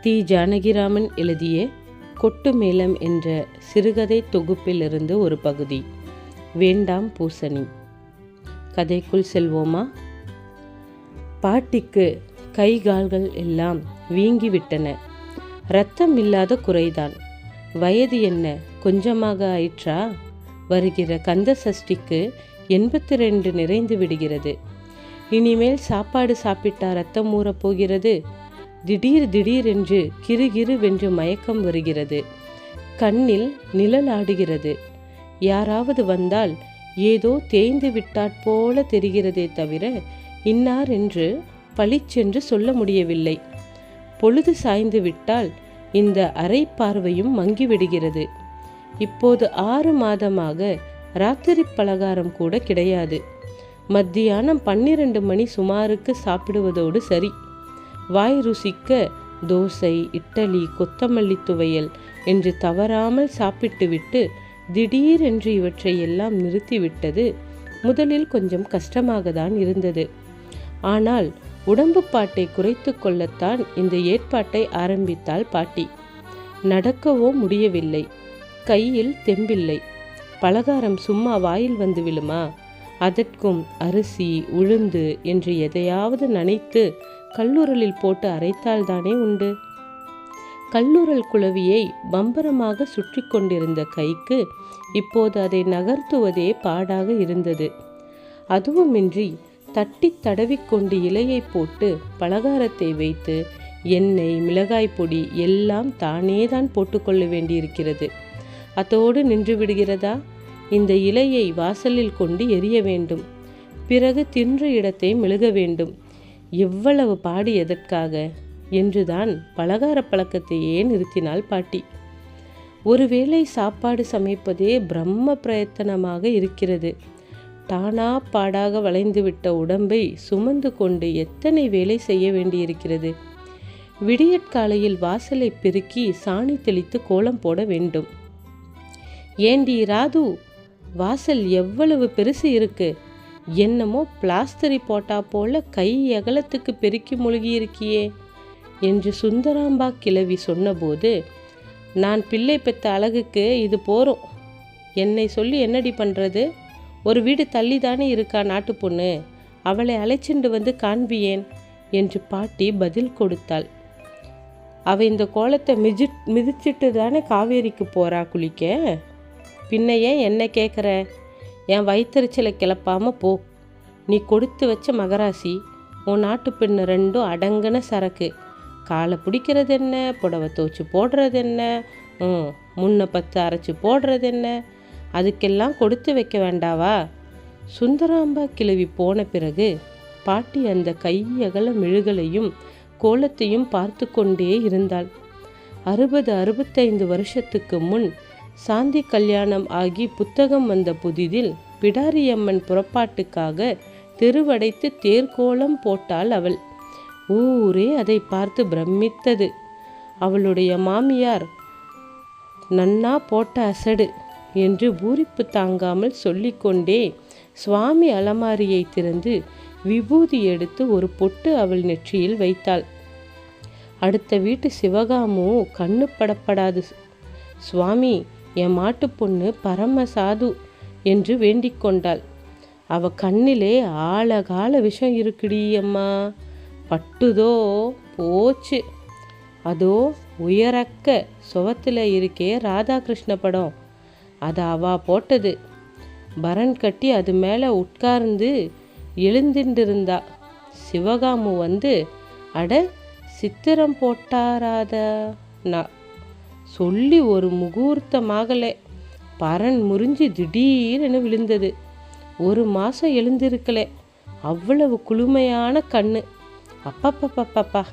தி ஜானகிராமன் எழுதிய கொட்டு மேளம் என்ற சிறுகதை தொகுப்பிலிருந்து ஒரு பகுதி. வேண்டாம் பூசணி. கதைக்குள் செல்வோமா? பாட்டிக்கு கை கால்கள் எல்லாம் வீங்கிவிட்டன. ரத்தம் இல்லாத குறைதான். வயது என்ன? கொஞ்சமாக ஆயிற்றா? வருகிற கந்த சஷ்டிக்கு எண்பத்தி ரெண்டு நிறைந்து விடுகிறது. இனிமேல் சாப்பாடு சாப்பிட்டா ரத்தம் ஊறப் போகிறது. திடீர் திடீரென்று கிறுகிறுவென்று மயக்கம் வருகிறது. கண்ணில் நிழலாடுகிறது. யாராவது வந்தால் ஏதோ தேய்ந்து விட்டாற் போல தெரிகிறதே தவிர இன்னார் என்று பளிச்சென்று சொல்ல முடியவில்லை. பொழுது சாய்ந்து விட்டால் இந்த அரை பார்வையும் மங்கிவிடுகிறது. இப்போது ஆறு மாதமாக ராத்திரி பலகாரம் கூட கிடையாது. மத்தியானம் பன்னிரண்டு மணி சுமாருக்கு சாப்பிடுவதோடு சரி. வாய் ருசிக்க தோசை இட்டலி கொத்தமல்லி துவையல் என்று தவறாமல் சாப்பிட்டுவிட்டு திடீரென்று இவற்றை எல்லாம் நிறுத்திவிட்டது முதலில் கொஞ்சம் கஷ்டமாக தான் இருந்தது. ஆனால் உடம்பு பாட்டை குறைத்து கொள்ளத்தான் இந்த ஏற்பாட்டை ஆரம்பித்தாள் பாட்டி. நடக்கவோ முடியவில்லை. கையில் தெம்பில்லை. பலகாரம் சும்மா வாயில் வந்து விழுமா? அதற்கும் அரிசி உளுந்து என்று எதையாவது நனைத்து கல்லுரலில் போட்டு அரைத்தால்தானே உண்டு? கல்லுரல் குளவியை பம்பரமாக சுற்றி கொண்டிருந்த கைக்கு இப்போது அதை நகர்த்துவதே பாடாக இருந்தது. அதுவுமின்றி தட்டி தடவிக்கொண்டு இலையை போட்டு பலகாரத்தை வைத்து எண்ணெய் மிளகாய் பொடி எல்லாம் தானே தான் போட்டுக்கொள்ள வேண்டியிருக்கிறது. அதோடு நின்று விடுகிறதா? இந்த இலையை வாசலில் கொண்டு எரிய வேண்டும். பிறகு தின்ற இடத்தை மெழுக வேண்டும். எவ்வளவு பாடு எதற்காக? என்றுதான் பலகார பழக்கத்தையே நிறுத்தினாள் பாட்டி. ஒருவேளை சாப்பாடு சமைப்பதே பிரம்ம பிரயத்தனமாக இருக்கிறது. தானா பாடாக வளைந்துவிட்ட உடம்பை சுமந்து கொண்டு எத்தனை வேலை செய்ய வேண்டியிருக்கிறது? விடியற்காலையில் வாசலை பெருக்கி சாணி தெளித்து கோலம் போட வேண்டும். ஏண்டி ராது வாசல் எவ்வளவு பெருசு இருக்கு? என்னமோ பிளாஸ்டரி போட்டா போல கை அகலத்துக்கு பெருக்கி மூழ்கி இருக்கியே என்று சுந்தராம்பா கிழவி சொன்னபோது நான் பிள்ளை பெத்த அழகுக்கு இது போகிறோம் என்னை சொல்லி என்னடி பண்ணுறது ஒரு வீடு தள்ளி தானே இருக்கா நாட்டு பொண்ணு? அவளை அழைச்சிண்டு வந்து காண்பியேன் என்று பாட்டி பதில் கொடுத்தாள். அவ இந்த கோலத்தை மிதி மிதிச்சிட்டு தானே காவேரிக்கு போறா குளிக்க? பின்ன ஏன் என்ன கேட்குற என் வயிற்றுச்சலை கிளப்பாம போ. நீ கொடுத்து வச்ச மகராசி உன் நாட்டு பெண்ணு ரெண்டும் அடங்கின சரக்கு. காலை பிடிக்கிறது என்ன? புடவை துவச்சி போடுறது என்ன? ம் முன்ன பத்து அரைச்சி போடுறது என்ன? அதுக்கெல்லாம் கொடுத்து வைக்க வேண்டாவா? சுந்தராம்பா கிழவி போன பிறகு பாட்டி அந்த கையகல மெழுகலையும் கோலத்தையும் பார்த்து கொண்டே இருந்தாள். அறுபது அறுபத்தைந்து வருஷத்துக்கு முன் சாந்தி கல்யாணம் ஆகி புத்தகம் வந்த புதிதில் பிடாரியம்மன் புறப்பாட்டுக்காக தெருவடைத்து தேர்கோலம் போட்டாள் அவள். ஊரே அதை பார்த்து பிரமித்தது. அவளுடைய மாமியார் நன்னா போட்ட அசடு என்று பூரிப்பு தாங்காமல் சொல்லிக்கொண்டே சுவாமி அலமாரியை திறந்து விபூதி எடுத்து ஒரு பொட்டு அவள் நெற்றியில் வைத்தாள். அடுத்த வீட்டு சிவகாமு கண்ணு படப்படாது சுவாமி என் மாட்டு பொண்ணு பரம சாது என்று வேண்டிக் கொண்டாள். அவ கண்ணிலே ஆழகால விஷம் இருக்குடி அம்மா. பட்டுதோ போச்சு. அதோ உயரக்க சுவத்தில் இருக்கே ராதாகிருஷ்ண படம். அது அவா போட்டது. பரன் கட்டி அது மேலே உட்கார்ந்து எழுந்துருந்தா சிவகாமு வந்து அட சித்திரம் போட்டாராத? நான் சொல்லி ஒரு முகூர்த்தமாகலை. பரன் முறிஞ்சு திடீரென விழுந்தது. ஒரு மாதம் எழுந்திருக்கலை. அவ்வளவு குளுமையான கண்ணு. அப்பப்பப்பப்பப்பா.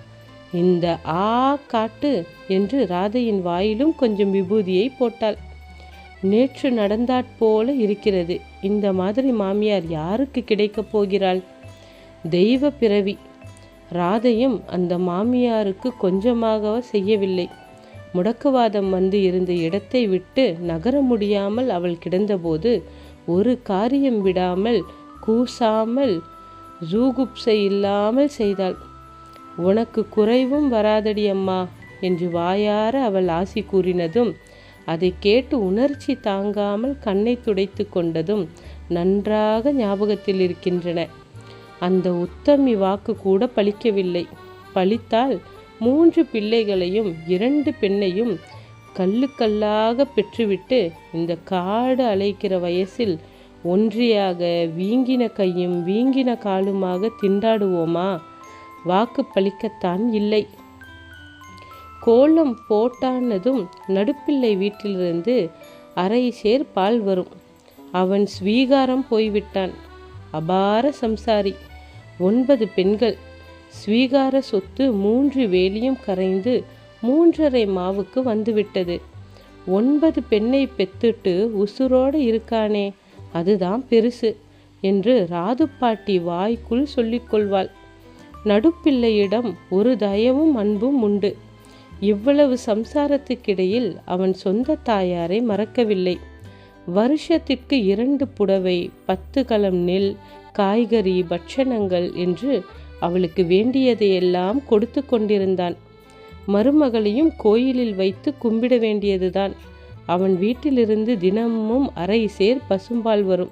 இந்த ஆ காட்டு என்று ராதையின் வாயிலும் கொஞ்சம் விபூதியை போட்டாள். நேற்று நடந்தாற் போல இருக்கிறது. இந்த மாதிரி மாமியார் யாருக்கு கிடைக்கப் போகிறாள்? தெய்வ பிறவி. ராதையும் அந்த மாமியாருக்கு கொஞ்சமாக செய்யவில்லை. முடக்குவாதம் வந்து இருந்த இடத்தை விட்டு நகர முடியாமல் அவள் கிடந்தபோது ஒரு காரியம் விடாமல் கூசாமல் ஜூகுப்சை இல்லாமல் செய்தாள். உனக்கு குறைவும் வராதடி அம்மா என்று வாயார அவள் ஆசி கூறினதும் அதை கேட்டு உணர்ச்சி தாங்காமல் கண்ணை துடைத்து கொண்டதும் நன்றாக ஞாபகத்தில் இருக்கின்றன. அந்த உத்தமி வாக்கு கூட பலிக்கவில்லை பழித்தால் மூன்று பிள்ளைகளையும் இரண்டு பெண்ணையும் கல்லுக்கல்லாக பெற்றுவிட்டு இந்த காடு அழைக்கிற வயசில் ஒன்றியாக வீங்கின கையும் வீங்கின காலுமாக திண்டாடுவோமா? வாக்கு பழிக்கத்தான் இல்லை. கோலம் போட்டானதும் நடுப்பிள்ளை வீட்டிலிருந்து அரை சேர் பால் வரும். அவன் ஸ்வீகாரம் போய்விட்டான். அபார சம்சாரி. ஒன்பது பெண்கள். ஸ்வீகார சொத்து மூன்று வேலியும் கரைந்து மூன்றரை மாவுக்கு வந்துவிட்டது. ஒன்பது பெண்ணை பெத்துட்டு உசுரோடு இருக்கானே அதுதான் பெருசு என்று ராது பாட்டி வாய்க்குள் சொல்லிக்கொள்வாள். நடுப்பிள்ளையிடம் ஒரு தயவும் அன்பும் உண்டு. இவ்வளவு சம்சாரத்துக்கிடையில் அவன் சொந்த தாயாரை மறக்கவில்லை. வருஷத்திற்கு இரண்டு புடவை பத்து கலம் நெல் காய்கறி பட்சணங்கள் என்று அவளுக்கு வேண்டியதையெல்லாம் கொடுத்து கொண்டிருந்தான். மருமகளையும் கோயிலில் வைத்து கும்பிட வேண்டியதுதான். அவன் வீட்டிலிருந்து தினமும் அரை சேர் பசும்பால் வரும்.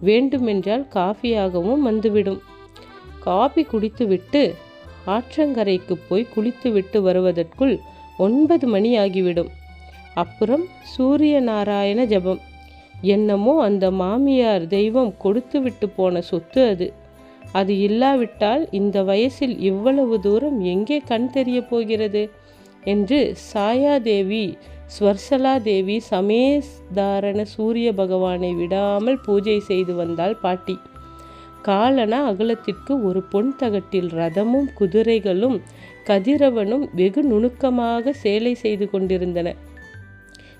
வேண்டுமென்றால் காஃபியாகவும் வந்துவிடும். காபி குடித்துவிட்டு ஆற்றங்கரைக்கு போய் குளித்துவிட்டு வருவதற்குள் ஒன்பது மணி ஆகிவிடும். அப்புறம் சூரிய நாராயண ஜபம். என்னமோ அந்த மாமியார் தெய்வம் கொடுத்து விட்டு போன சொத்து அது. அது இல்லாவிட்டால் இந்த வயசில் இவ்வளவு தூரம் எங்கே கண் தெரிய போகிறது? என்று சாயாதேவி ஸ்வர்சலா தேவி சமேஸ்தாரண சூரிய பகவானை விடாமல் பூஜை செய்து வந்தாள் பாட்டி. காலன அகலத்திற்கு ஒரு பொன் தகட்டில் ரதமும் குதிரைகளும் கதிரவனும் வெகு நுணுக்கமாக சேலை செய்து கொண்டிருந்தன.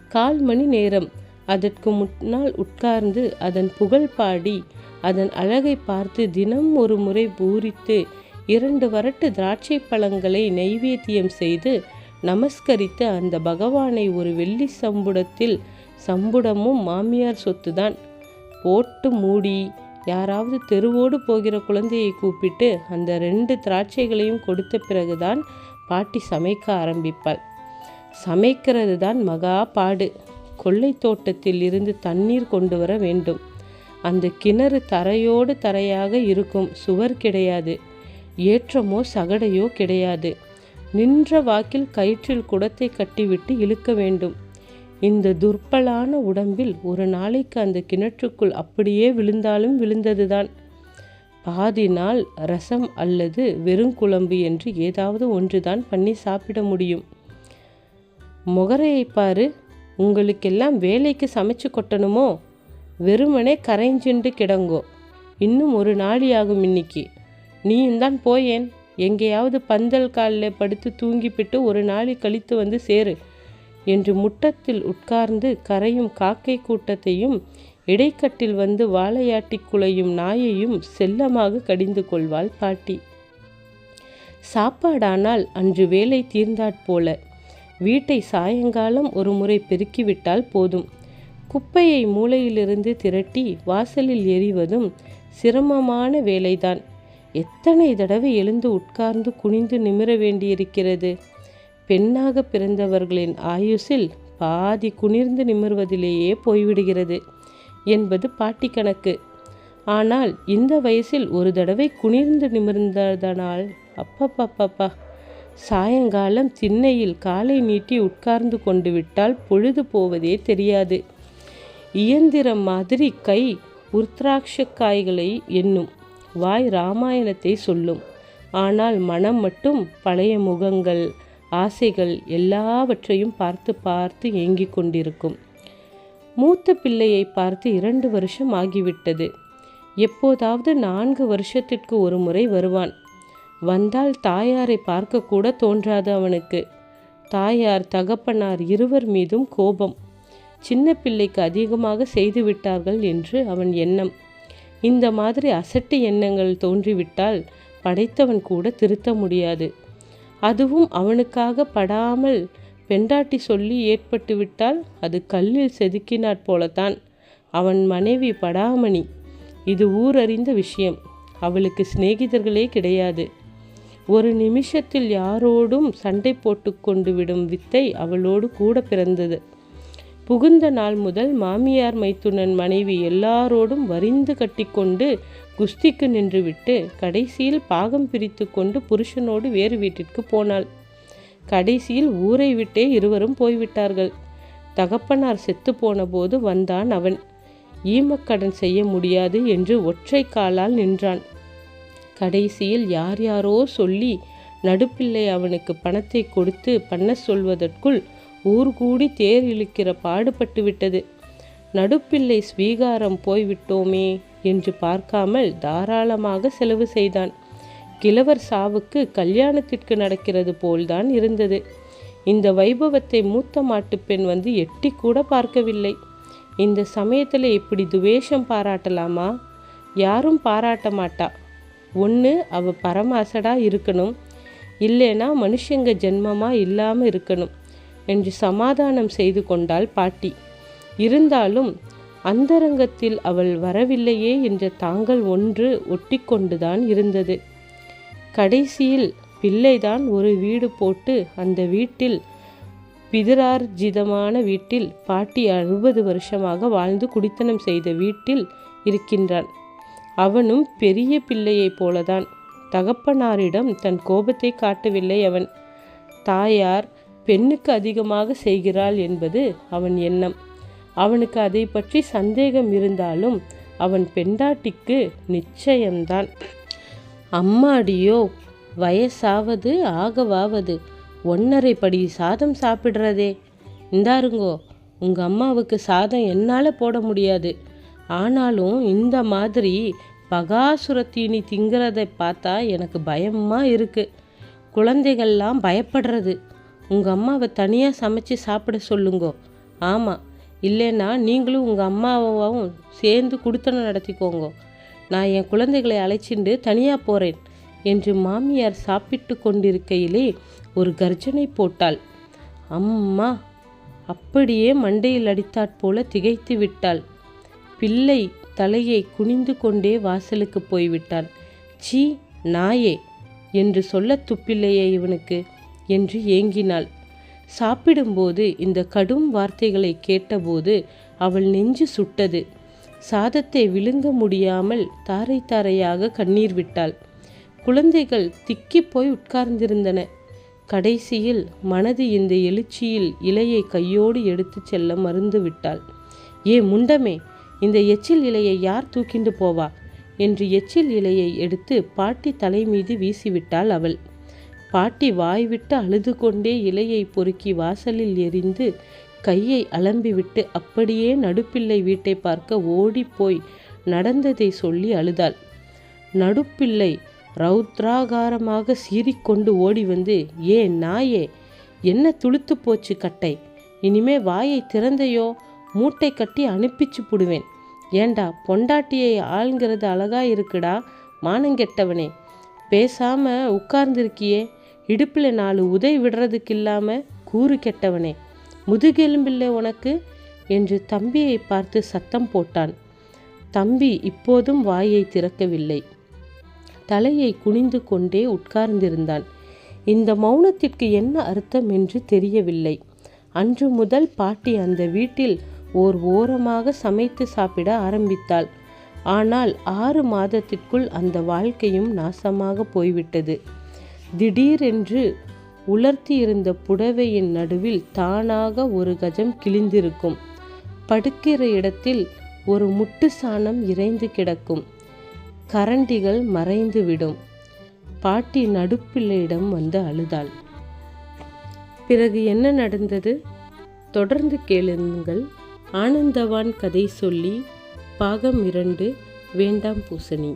கால் மணி நேரம். அதற்கு முன்னால் உட்கார்ந்து அதன் புகழ் பாடி அதன் அழகை பார்த்து தினம் ஒரு முறை பூரித்து இரண்டு வரட்டு திராட்சை பழங்களை நைவேத்தியம் செய்து நமஸ்கரித்து அந்த பகவானை ஒரு வெள்ளி சம்புடத்தில் சம்புடமும் மாமியார் சொத்துதான். போட்டு மூடி யாராவது தெருவோடு போகிற குழந்தையை கூப்பிட்டு அந்த ரெண்டு திராட்சைகளையும் கொடுத்த பிறகுதான் பாட்டி சமைக்க ஆரம்பிப்பாள். சமைக்கிறது தான் மகா பாடு. கொள்ளை தோட்டத்தில் இருந்து தண்ணீர் கொண்டு வர வேண்டும். அந்த கிணறு தரையோடு தரையாக இருக்கும். சுவர் கிடையாது. ஏற்றமோ சகடையோ கிடையாது. நின்ற வாக்கில் கயிற்றில் குடத்தை கட்டிவிட்டு இழுக்க வேண்டும். இந்த துர்பலான உடம்பில் ஒரு நாளைக்கு அந்த கிணற்றுக்குள் அப்படியே விழுந்தாலும் விழுந்ததுதான். பாதி நாள் ரசம் அல்லது வெறுங்குழம்பு என்று ஏதாவது ஒன்றுதான் பண்ணி சாப்பிட முடியும். முகரையை பாரு. உங்களுக்கெல்லாம் வேலைக்கு சமைச்சு கொட்டணுமோ? வெறுமனே கரைஞ்சுண்டு கிடங்கோ. இன்னும் ஒரு நாளியாகும் இன்னைக்கு. நீயும் தான் போயேன். எங்கேயாவது பந்தல் காலில் படுத்து தூங்கிப்பிட்டு ஒரு நாளி கழித்து வந்து சேரு என்று முட்டத்தில் உட்கார்ந்து கரையும் காக்கை கூட்டத்தையும் இடைக்கட்டில் வந்து வாழையாட்டி குலையும் நாயையும் செல்லமாக கடிந்து கொள்வாள் பாட்டி. சாப்பாடானால் அன்று வேலை தீர்ந்தாற் போல. வீட்டை சாயங்காலம் ஒரு முறை பெருக்கிவிட்டால் போதும். குப்பையை மூலையிலிருந்து திரட்டி வாசலில் எறிவதும் சிரமமான வேலைதான். எத்தனை தடவை எழுந்து உட்கார்ந்து குனிந்து நிமிர வேண்டியிருக்கிறது? பெண்ணாக பிறந்தவர்களின் ஆயுசில் பாதி குனிர்ந்து நிமிர்வதிலேயே போய்விடுகிறது என்பது பாட்டி கணக்கு. ஆனால் இந்த வயசில் ஒரு தடவை குனிர்ந்து நிமிர்ந்ததனால் அப்பப்பப்பப்பா. சாயங்காலம் திண்ணையில் காலை நீட்டி உட்கார்ந்து கொண்டு விட்டால் பொழுது போவதே தெரியாது. இயந்திரம் மாதிரி கை உருத்ராட்ச காய்களை எண்ணும். வாய் ராமாயணத்தை சொல்லும். ஆனால் மனம் மட்டும் பழைய முகங்கள் ஆசைகள் எல்லாவற்றையும் பார்த்து பார்த்து ஏங்கிக் கொண்டிருக்கும். மூத்த பிள்ளையை பார்த்து இரண்டு வருஷம் ஆகிவிட்டது. எப்போதாவது நான்கு வருஷத்திற்கு ஒரு முறை வருவான். வந்தால் தாயாரை பார்க்கக்கூட தோன்றாது அவனுக்கு. தாயார் தகப்பனார் இருவர் மீதும் கோபம். சின்ன பிள்ளைக்கு அதிகமாக செய்து விட்டார்கள் என்று அவன் எண்ணம். இந்த மாதிரி அசட்டு எண்ணங்கள் தோன்றிவிட்டால் படைத்தவன் கூட திருத்த முடியாது. அதுவும் அவனுக்காக படாமல் பெண்டாட்டி சொல்லி ஏற்பட்டு விட்டால் அது கல்லில் செதுக்கினாற் போலத்தான். அவன் மனைவி படாமணி. இது ஊரறிந்த விஷயம். அவளுக்கு சிநேகிதர்களே கிடையாது. ஒரு நிமிஷத்தில் யாரோடும் சண்டை போட்டு கொண்டு விடும் வித்தை அவளோடு கூட பிறந்தது. புகுந்த நாள் முதல் மாமியார் மைத்துனன் மனைவி எல்லாரோடும் வரிந்து கட்டிக்கொண்டு குஸ்திக்கு நின்றுவிட்டு கடைசியில் பாகம் பிரித்து கொண்டு புருஷனோடு வேறு வீட்டிற்கு போனாள். கடைசியில் ஊரை விட்டே இருவரும் போய்விட்டார்கள். தகப்பனார் செத்து போன வந்தான் அவன். ஈமக்கடன் செய்ய முடியாது என்று ஒற்றை காலால் நின்றான். கடைசியில் யார் யாரோ சொல்லி நடுப்பிள்ளை அவனுக்கு பணத்தை கொடுத்து பண்ண சொல்வதற்குள் ஊர் கூடி தேர் இழுக்கிற பாடுபட்டு விட்டது. நடுப்பிள்ளை ஸ்வீகாரம் போய்விட்டோமே என்று பார்க்காமல் தாராளமாக செலவு செய்தான். கிழவர் சாவுக்கு கல்யாணத்திற்கு நடக்கிறது போல்தான் இருந்தது. இந்த வைபவத்தை மூத்த மாட்டுப் பெண் வந்து எட்டி கூட பார்க்கவில்லை. இந்த சமயத்தில் இப்படி துவேஷம் பாராட்டலாமா? யாரும் பாராட்ட மாட்டா. ஒன்று அவ பரமாசடா இருக்கணும். இல்லைன்னா மனுஷங்க ஜென்மமாக இல்லாமல் இருக்கணும். என்று சமாதானம் செய்து கொண்டாள் பாட்டி. இருந்தாலும் அந்தரங்கத்தில் அவள் வரவில்லையே என்ற தாங்கள் ஒன்று ஒட்டிக்கொண்டுதான் இருந்தது. கடைசியில் பிள்ளைதான் ஒரு வீடு போட்டு அந்த வீட்டில் பிதிரார்ஜிதமான வீட்டில் பாட்டி அறுபது வருஷமாக வாழ்ந்து குடித்தனம் செய்த வீட்டில் இருக்கின்றான் அவனும் பெரிய பிள்ளையைப் போலதான். தகப்பனாரிடம் தன் கோபத்தை காட்டவில்லை அவன். தாயார் பெண்ணுக்கு அதிகமாக செய்கிறாள் என்பது அவன் எண்ணம். அவனுக்கு அதை பற்றி சந்தேகம் இருந்தாலும் அவன் பெண்டாட்டிக்கு நிச்சயம்தான். அம்மாடியோ வயசாவது ஆகவாவது ஒன்னரை படி சாதம் சாப்பிட்றதே. இந்தாருங்கோ உங்கள் அம்மாவுக்கு சாதம் என்னால் போட முடியாது. ஆனாலும் இந்த மாதிரி பகாசுரத்தீனி திங்கிறதை பார்த்தா எனக்கு பயமாக இருக்குது குழந்தைகள்லாம் பயப்படுறது. உங்கள் அம்மாவை தனியாக சமைச்சு சாப்பிட சொல்லுங்கோ. ஆமாம் இல்லைன்னா நீங்களும் உங்கள் அம்மாவும் சேர்ந்து குடுத்தனம் நடத்திக்கோங்க. நான் என் குழந்தைகளை அழைச்சிண்டு தனியாக போகிறேன் என்று மாமியார் சாப்பிட்டு கொண்டிருக்கையிலே ஒரு கர்ஜனை போட்டாள். அம்மா அப்படியே மண்டையில் அடித்தாற் போல திகைத்து விட்டாள். பிள்ளை தலையை குனிந்து கொண்டே வாசலுக்கு போய்விட்டான். சீ நாயே என்று சொல்ல துப்பில்லையே இவனுக்கு. என்று ஏங்கினாள். சாப்பிடும்போது இந்த கடும் வார்த்தைகளை கேட்டபோது அவள் நெஞ்சு சுட்டது. சாதத்தை விழுங்க முடியாமல் தாரை தாரையாக கண்ணீர் விட்டாள். குழந்தைகள் திக்கி போய் உட்கார்ந்திருந்தன. கடைசியில் மனது இந்த எழுச்சியில் இலையை கையோடு எடுத்துச் செல்ல மறந்து விட்டாள். ஏ முண்டமே இந்த எச்சில் இலையை யார் தூக்கிண்டு போவா? என்று எச்சில் இலையை எடுத்து பாட்டி தலை மீது வீசிவிட்டாள் அவள். பாட்டி வாய்விட்டு அழுது கொண்டே இலையை பொறுக்கி வாசலில் எரிந்து கையை அலம்பிவிட்டு அப்படியே நடுப்பிள்ளை வீட்டை பார்க்க ஓடிப்போய் நடந்ததை சொல்லி அழுதாள். நடுப்பிள்ளை ரௌத்ராகாரமாக சீறிக்கொண்டு ஓடி வந்து ஏ நாயே என்ன துளுத்து போச்சு கட்டை? இனிமே வாயை திறந்தையோ? மூட்டை கட்டி அனுப்பிச்சு புடுவேன். ஏண்டா பொண்டாட்டியை ஆளுங்கிறது அழகா இருக்குடா? மானங்கெட்டவனே பேசாம உட்கார்ந்திருக்கியே. இடுப்பில் நாலு உதை விடுறதுக்கு இல்லாமல் கூறு கெட்டவனே முதுகெலும்பில்லை உனக்கு? என்று தம்பியை பார்த்து சத்தம் போட்டான். தம்பி இப்போதும் வாயை திறக்கவில்லை. தலையை குனிந்து கொண்டே உட்கார்ந்திருந்தான். இந்த மௌனத்திற்கு என்ன அர்த்தம் என்று தெரியவில்லை. அன்று முதல் பாட்டி அந்த வீட்டில் ஓர் ஓரமாக சமைத்து சாப்பிட ஆரம்பித்தாள். ஆனால் ஆறு மாதத்திற்குள் அந்த வாழ்க்கையும் நாசமாக போய்விட்டது. திடீரென்று உலர்த்தியிருந்த புடவையின் நடுவில் தானாக ஒரு கஜம் கிழிந்திருக்கும். படுக்கிற இடத்தில் ஒரு முட்டு சாணம் இறைந்து கிடக்கும். கரண்டிகள் மறைந்துவிடும். பாட்டி நடுப்பிள்ளையிடம் வந்து அழுதாள். பிறகு என்ன நடந்தது? தொடர்ந்து கேளுங்கள். ஆனந்தவான் கதை சொல்லி பாகம் இரண்டு வேண்டாம் பூசணி.